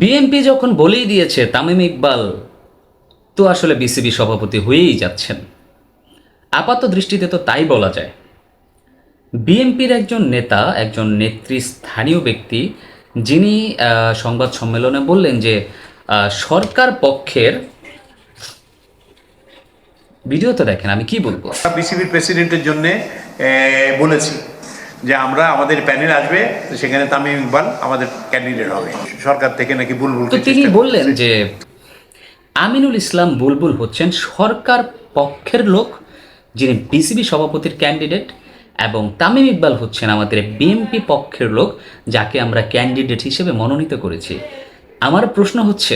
BNP যখন বলেই দিয়েছে তামিম ইকবাল, তো আসলে বিসিবি সভাপতি হয়েই যাচ্ছেন। আপাত দৃষ্টিতে তো তাই বলা যায়। বিএনপির একজন নেতা, একজন নেতৃস্থানীয় ব্যক্তি, যিনি সংবাদ সম্মেলনে বললেন যে সরকার পক্ষের ভিডিও তো দেখেন, আমি কি বলব? বিসিবির প্রেসিডেন্টের জন্য বলেছি। যে আমরা আমাদের প্যানেল আসবে সেখানে তামিম ইকবাল আমাদের ক্যান্ডিডেট হবে। সরকার থেকে নাকি বুলবুল তিনি বললেন যে আমিনুল ইসলাম বুলবুল হচ্ছেন সরকার পক্ষের লোক যিনি বিসিবি সভাপতির ক্যান্ডিডেট এবং তামিম ইকবাল হচ্ছেন আমাদের বিএনপি পক্ষের লোক যাকে আমরা ক্যান্ডিডেট হিসেবে মনোনীত করেছি। আমার প্রশ্ন হচ্ছে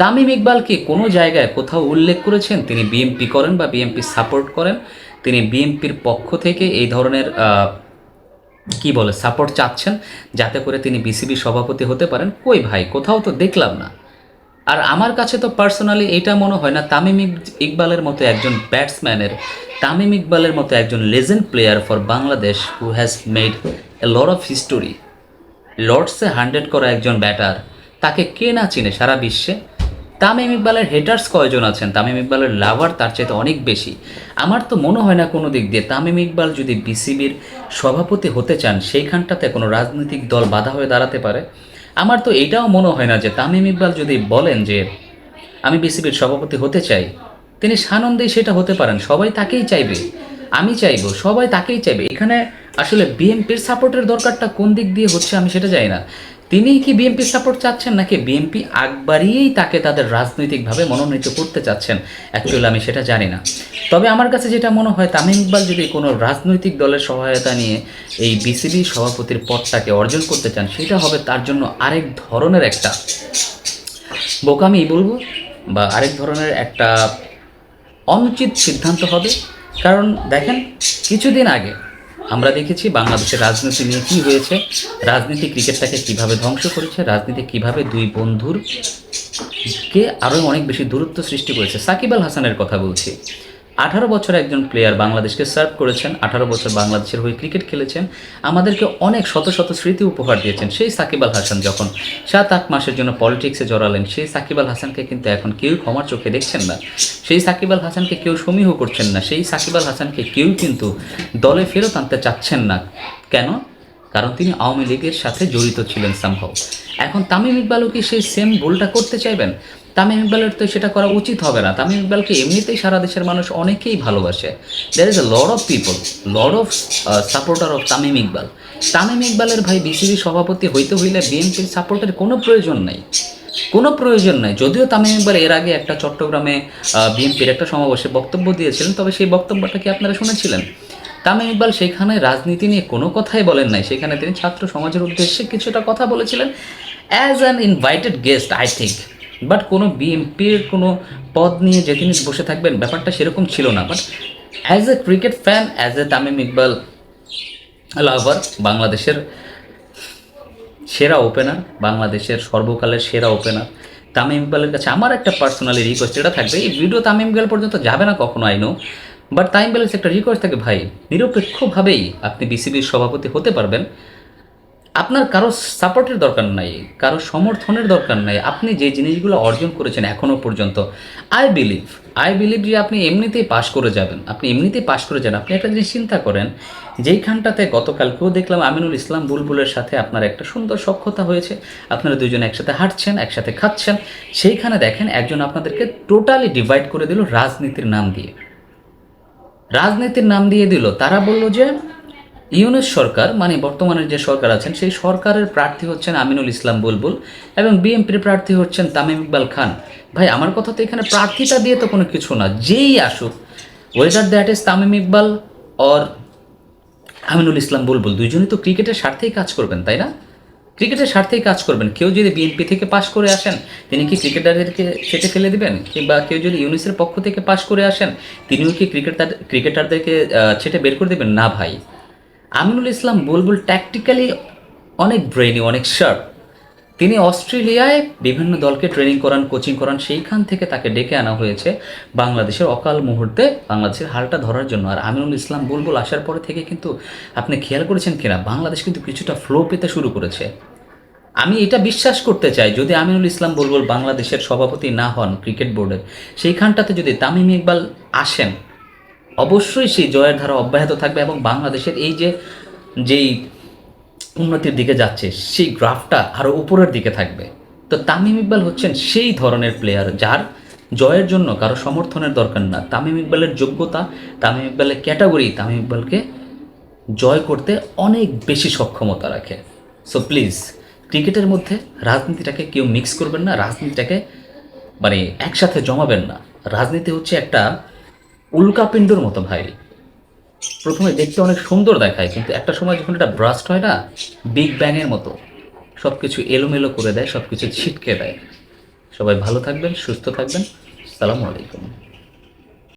তামিম ইকবাল কি কোনো জায়গায় কোথাও উল্লেখ করেছেন? তিনি বিএনপি করেন বা বিএনপি সাপোর্ট করেন? তিনি বিএনপির পক্ষ থেকে এই ধরনের কি বলে সাপোর্ট চাচ্ছেন যাতে করে তিনি বিসিবি সভাপতি হতে পারেন। কই ভাই, কোথাও তো দেখলাম না। আর আমার কাছে তো পার্সোনালি এটা মনে হয় না, তামিম ইক- ইকবালের মতো একজন ব্যাটসম্যানের তামিম ইকবালের মতো একজন legend player for Bangladesh who has made a lot of history লর্ডসে hundred করা একজন ব্যাটার তাকে কে না চিনে সারা বিশ্বে? তামিম ইকবালের হেটার্স কয়জন আছেন? তামিম ইকবালের লাভার তার চাইতে অনেক বেশি। আমার তো মনে হয় না কোনো দিক দিয়ে তামিম ইকবাল যদি বিসিবির সভাপতি হতে চান, সেইখানটাতে কোনো রাজনৈতিক দল বাধা হয়ে দাঁড়াতে পারে। আমার তো এটাও মনে হয় না যে তামিম ইকবাল যদি বলেন যে, আমি বিসিবির সভাপতি হতে চাই তিনি সানন্দেই সেটা হতে পারেন। সবাই তাকেই চাইবে। আমি চাইব, সবাই তাকেই চাইবে। এখানে আসলে বিএনপির সাপোর্টের দরকারটা কোন দিক দিয়ে হচ্ছে আমি সেটা জানি না। তিনি কি বিএনপির সাপোর্ট চাচ্ছেন নাকি বিএনপি আগ বাড়িয়েই তাকে তাদের রাজনৈতিকভাবে মনোনীত করতে চাচ্ছেন? অ্যাকচুয়ালি আমি সেটা জানি না। তবে আমার কাছে যেটা মনে হয়, তামিম ইকবাল যদি কোনো রাজনৈতিক দলের সহায়তা নিয়ে এই বিসিবি সভাপতির পদটাকে অর্জন করতে চান, সেটা হবে তার জন্য আরেক ধরনের একটা বোকামি বলব, বা আরেক ধরনের একটা অনুচিত সিদ্ধান্ত হবে। কারণ দেখেন, কিছুদিন আগে আমরা দেখেছি বাংলাদেশের রাজনীতি নিয়ে কী হয়েছে, রাজনীতি ক্রিকেটটাকে কীভাবে ধ্বংস করেছে, রাজনীতি কীভাবে দুই বন্ধুরকে আরও অনেক বেশি দূরত্ব সৃষ্টি করেছে। সাকিব আল হাসানের কথা বলছি। আঠারো বছর একজন প্লেয়ার বাংলাদেশকে সার্ভ করেছেন, আঠারো বছর বাংলাদেশের হয়ে ক্রিকেট খেলেছেন, আমাদেরকে অনেক শত শত স্মৃতি উপহার দিয়েছেন সেই সাকিব আল হাসান যখন। সাত, আট মাসের জন্য পলিটিক্সে জড়ালেন, সেই সাকিব আল হাসানকে কিন্তু এখন কেউ ক্ষমার চোখে দেখছেন না। সেই সাকিব আল হাসানকে কেউ সমীহ করছেন না, সেই সাকিব আল হাসানকে কেউ কিন্তু দলে ফেরত আনতে চাচ্ছেন না। কেন? কারণ তিনি আওয়ামী লীগের সাথে জড়িত ছিলেন সামহাও এখন তামিম ইকবালও কি সেই সেম ভুলটা করতে চাইবেন? তামিম ইকবালের তো সেটা করা উচিত হবে না। তামিম ইকবালকে এমনিতেই সারা দেশের মানুষ অনেকেই ভালোবাসে। There is a lot of people lot of supporter of Tamim Iqbal. Tamim ইকবালের ভাই বিসিবি সভাপতি হইতে হইলে বিএনপির সাপোর্টের কোনো প্রয়োজন নেই। কোনো প্রয়োজন নাই। যদিও তামিম ইকবাল এর আগে একটা চট্টগ্রামে বিএনপির একটা সমাবেশে বক্তব্য দিয়েছিলেন, তবে সেই বক্তব্যটা কি আপনারা শুনেছিলেন? তামিম ইকবাল সেখানে রাজনীতি নিয়ে কোনো কথাই বলেন নাই। সেখানে তিনি ছাত্র সমাজের উদ্দেশ্যে কিছুটা কথা বলেছিলেন। As an invited guest I think but কোনো বিএনপির কোনো পদ নিয়ে যে তিনি বসে থাকবেন, ব্যাপারটা সেরকম ছিল না। But as a cricket fan as a Tamim Iqbal lover বাংলাদেশের সেরা ওপেনার বাংলাদেশের সর্বকালের সেরা ওপেনার তামিম ইকবালের কাছে আমার একটা পার্সোনালি রিকোয়েস্ট এটা থাকবে। এই ভিডিও তামিম ইকবাল পর্যন্ত যাবে না কখনো আইনো বাট তামিম ইকবালের একটা রিকোয়েস্ট থাকে, ভাই, নিরপেক্ষভাবেই আপনি বিসিবির সভাপতি হতে পারবেন। আপনার কারও সাপোর্টের দরকার নাই, কারও সমর্থনের দরকার নাই। আপনি যে জিনিসগুলো অর্জন করেছেন এখনও পর্যন্ত আই বিলিভ আই বিলিভ যে আপনি এমনিতেই পাশ করে যাবেন, আপনি এমনিতেই পাশ করে যান আপনি একটা জিনিস চিন্তা করেন, যেইখানটাতে গতকালকেও দেখলাম আমিনুল ইসলাম বুলবুলের সাথে আপনার একটা সুন্দর সক্ষতা হয়েছে, আপনারা দুজন একসাথে হাঁটছেন, একসাথে খাচ্ছেন, সেইখানে দেখেন একজন আপনাদেরকে টোটালি ডিভাইড করে দিল রাজনীতির নাম দিয়ে। রাজনীতির নাম দিয়ে দিল। তারা বলল যে ইউনুস সরকার মানে বর্তমানের যে সরকার আছেন, সেই সরকারের প্রার্থী হচ্ছেন আমিনুল ইসলাম বুলবুল এবং বিএনপির প্রার্থী হচ্ছেন তামিম ইকবাল খান। ভাই, আমার কথা তো এখানে প্রার্থীটা দিয়ে তো কোনো কিছু না। যেই আসুক whether that is Tamim Iqbal or Aminul Islam Bulbul, দুইজনই তো ক্রিকেটের স্বার্থেই কাজ করবেন, তাই না? ক্রিকেটের স্বার্থেই কাজ করবেন। কেউ যদি বিএনপি থেকে পাশ করে আসেন, তিনি কি ক্রিকেটারদেরকে ছেটে ফেলে দিবেন? কিংবা কেউ যদি ইউনিসের পক্ষ থেকে পাশ করে আসেন, তিনিও কি ক্রিকেটার, ক্রিকেটারদেরকে ছেটে বের করে দেবেন? না, ভাই। আমিনুল ইসলাম বুলবুল ট্যাকটিক্যালি অনেক ব্রেইনি অনেক শার্প তিনি অস্ট্রেলিয়ায় বিভিন্ন দলকে ট্রেনিং করান কোচিং করান, সেইখান থেকে তাকে ডেকে আনা হয়েছে বাংলাদেশের অকাল মুহূর্তে বাংলাদেশের হালটা ধরার জন্য। আর আমিনুল ইসলাম বুলবুল আসার পরে থেকে কিন্তু আপনি খেয়াল করেছেন কিনা, বাংলাদেশ কিন্তু কিছুটা ফ্লো পেতে শুরু করেছে। আমি এটা বিশ্বাস করতে চাই, যদি আমিনুল ইসলাম বুলবুল বাংলাদেশের সভাপতি না হন ক্রিকেট বোর্ডের, সেইখানটাতে যদি তামিম ইকবাল আসেন অবশ্যই সেই জয়ের ধারা অব্যাহত থাকবে এবং বাংলাদেশের এই যে, যেই উন্নতির দিকে যাচ্ছে, সেই গ্রাফটা আরও উপরের দিকে থাকবে। তো তামিম ইকবাল হচ্ছেন সেই ধরনের প্লেয়ার যার জয়ের জন্য কারও সমর্থনের দরকার না। তামিম ইকবালের যোগ্যতা, তামিম ইকবালের ক্যাটাগরি তামিম ইকবালকে জয় করতে অনেক বেশি সক্ষমতা রাখে। সো প্লিজ ক্রিকেটের মধ্যে রাজনীতিটাকে কেউ মিক্স করবেন না, রাজনীতিটাকে মানে একসাথে জমাবেন না। রাজনীতি হচ্ছে একটা উল্কাপিণ্ডর মতো ভাই। প্রথমে দেখতে অনেক সুন্দর দেখায়, কিন্তু একটা সময় যখন এটা ব্রাস্ট হয় না, বিগ ব্যাংয়ের মতো। সব কিছু এলোমেলো করে দেয় সব কিছু ছিটকে দেয়। সবাই ভালো থাকবেন, সুস্থ থাকবেন। সালামু আলাইকুম।